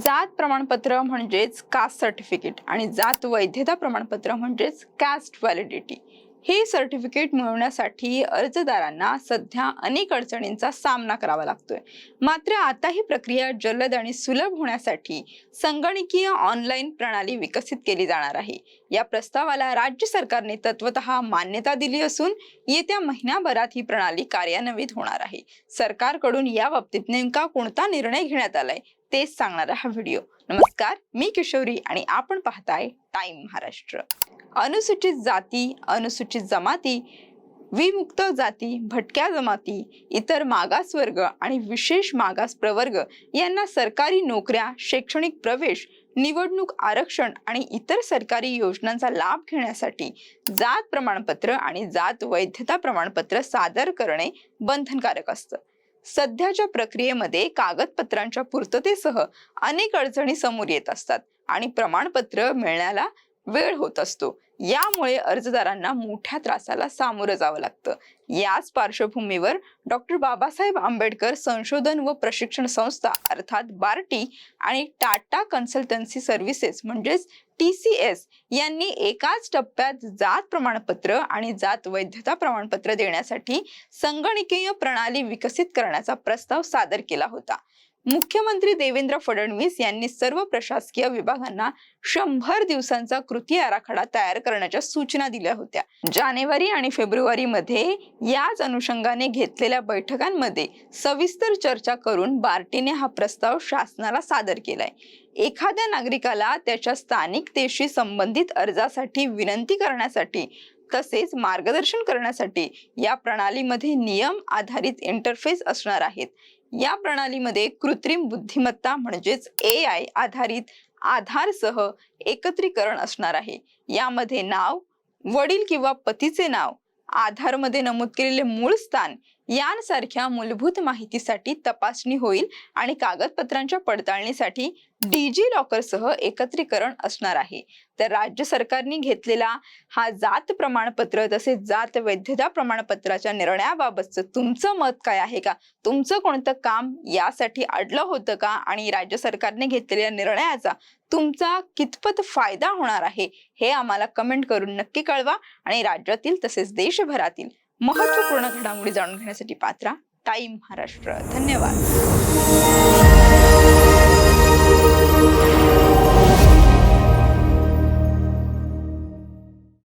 जात प्रमाणपत्र म्हणजेच कास्ट सर्टिफिकेट आणि जात वैधता प्रमाणपत्र म्हणजेच कास्ट व्हॅलिडिटी हे सर्टिफिकेट मिळवण्यासाठी अर्जदारांना सध्या अनेक अडचणींचा सामना करावा लागतोय. मात्र आता ही प्रक्रिया जलद आणि सुलभ होण्यासाठी संगणकीय ऑनलाईन प्रणाली विकसित केली जाणार आहे. या प्रस्तावाला राज्य सरकारने तत्वतः मान्यता दिली असून येत्या महिन्याभरात ही प्रणाली कार्यान्वित होणार आहे. सरकारकडून या बाबतीत नेमका कोणता निर्णय घेण्यात आलाय? तेच सांगणारा हा व्हिडिओ नमस्कार मी किशोरी आणि आपण पाहताय टाइम महाराष्ट्र. अनुसूचित जाती अनुसूचित जमाती विमुक्त जाती भटक्या जमाती इतर मागास वर्ग आणि विशेष मागास प्रवर्ग यांना सरकारी नोकऱ्या शैक्षणिक प्रवेश निवडणूक आरक्षण आणि इतर सरकारी योजनांचा लाभ घेण्यासाठी जात प्रमाणपत्र आणि जात वैधता प्रमाणपत्र सादर करणे बंधनकारक असतं. सध्याच्या प्रक्रियेमध्ये कागदपत्रांच्या पूर्ततेसह अनेक अडचणी समोर येत असतात आणि प्रमाणपत्र मिळण्याला वेळ होत असतो. यामुळे अर्जदारांना मोठ्या त्रासाला सामोरं जावं लागतं. याच पार्श्वभूमीवर डॉक्टर बाबासाहेब आंबेडकर संशोधन व प्रशिक्षण संस्था अर्थात बार्टी आणि टाटा कन्सल्टन्सी सर्व्हिसेस म्हणजेच टी सी एस यांनी एकाच टप्प्यात जात प्रमाणपत्र आणि जात वैधता प्रमाणपत्र देण्यासाठी संगणकीय प्रणाली विकसित करण्याचा प्रस्ताव सादर केला होता. मुख्यमंत्री देवेंद्र फडणवीस यांनी सर्व प्रशासकीय विभागांना शंभर दिवसांचा कृती आराखडा तयार करण्याच्या सूचना दिल्या होत्या. जानेवारी आणि फेब्रुवारी मध्ये याच अनुषंगाने घेतलेल्या बैठकांमध्ये सविस्तर चर्चा करून बार्टीने हा प्रस्ताव शासनाला सादर केलाय. एखाद्या नागरिकाला त्याच्या स्थानिकतेशी संबंधित अर्जासाठी विनंती करण्यासाठी तसेच मार्गदर्शन करण्यासाठी या प्रणालीमध्ये नियम आधारित इंटरफेस असणार आहेत. या प्रणालीमध्ये कृत्रिम बुद्धिमत्ता म्हणजेच ए आय आधारित आधारसह एकत्रीकरण असणार आहे. यामध्ये नाव वडील किंवा पतीचे नाव आधारमध्ये नमूद केलेले मूळ स्थान यांसारख्या मूलभूत माहितीसाठी तपासणी होईल आणि कागदपत्रांच्या पडताळणीसाठी डीजी लॉकरसह एकत्रीकरण असणार आहे. तर राज्य सरकारने घेतलेला हा जात प्रमाणपत्र तसेच जात वैधता प्रमाणपत्राच्या निर्णयाबाबतचं तुमचं मत काय आहे का? तुमचं कोणतं काम यासाठी अडलं होतं का? आणि राज्य सरकारने घेतलेल्या निर्णयाचा तुमचा कितपत फायदा होणार आहे हे आम्हाला कमेंट करून नक्की कळवा आणि राज्यातील तसेच देशभरातील महत्त्वपूर्ण घडामोडी जाणून घेण्यासाठी पात्रा टाइम महाराष्ट्र. धन्यवाद.